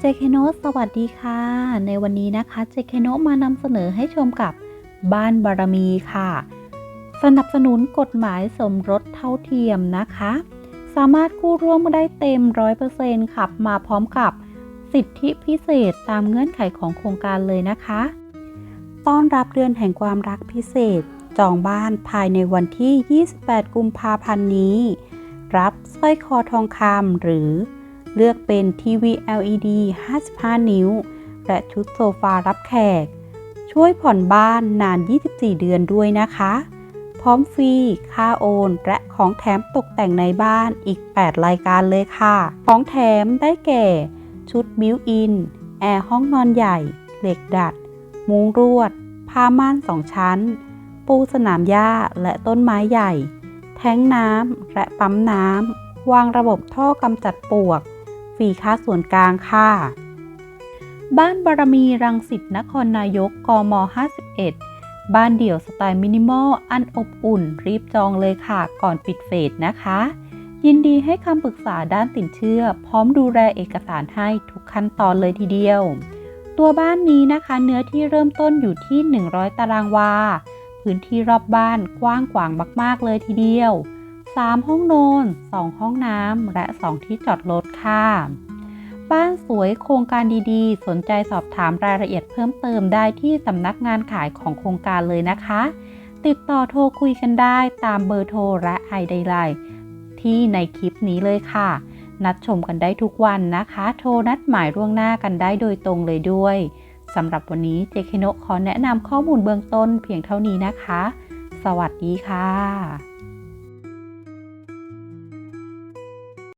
เจเคโนสวัสดีค่ะ ในวันนี้นะคะเจเคโนมานำเสนอให้ชมกับบ้านบารมีค่ะ สนับสนุนกฎหมายสมรสเท่าเทียมนะคะ สามารถกู้ร่วมได้เต็ม 100%ขับมาพร้อมกับสิทธิพิเศษตามเงื่อนไขของโครงการเลยนะคะ ต้อนรับเดือนแห่งความรักพิเศษ จองบ้านภายในวันที่ 28 กุมภาพันธ์นี้ รับสร้อยคอทองคำหรือ เลือกเป็นทีวี LED 55 นิ้ว และชุดโซฟารับแขก ช่วยผ่อนบ้านนาน 24 เดือนด้วยนะคะ พร้อมฟรี ค่าโอน และของแถมตกแต่งในบ้านอีก 8 รายการเลยค่ะ ของแถมได้แก่ ชุดบิวอิน แอร์ห้องนอนใหญ่ เหล็กดัด มุ้งรวด ผ้าม่านสองชั้น ปูสนามหญ้าและต้นไม้ใหญ่ แท้งน้ำและปั๊มน้ำวางระบบท่อกำจัดปลวก ฟรีค่าส่วนกลางค่ะ บ้านบารมีรังสิตนครนายกกม 51 บ้านเดี่ยวสไตล์มินิมอล อันอบอุ่น รีบจองเลยค่ะ ก่อนปิดเฟสนะคะ ยินดีให้คำปรึกษาด้านสินเชื่อ พร้อมดูแลเอกสารให้ทุกขั้นตอนเลยทีเดียว ตัวบ้านนี้นะคะ เนื้อที่เริ่มต้นอยู่ที่ 100 ตารางวา พื้นที่รอบบ้านกว้างขวางมาก ๆ เลยทีเดียว 3 ห้องนอน2 ห้องน้ำและ 2 ที่จอดรถค่ะ บ้านสวยโครงการดีๆ สนใจสอบถามรายละเอียดเพิ่มเติมได้ที่สำนักงานขายของโครงการเลยนะคะ ติดต่อโทรคุยกันได้ตามเบอร์โทรและไอไดไลน์ที่ในคลิปนี้เลยค่ะ นัดชมกันได้ทุกวันนะคะ โทรนัดหมายล่วงหน้ากันได้โดยตรงเลยด้วยสำหรับวันนี้เจคโนะขอแนะนำข้อมูลเบื้องต้นเพียงเท่านี้นะคะ สวัสดีค่ะ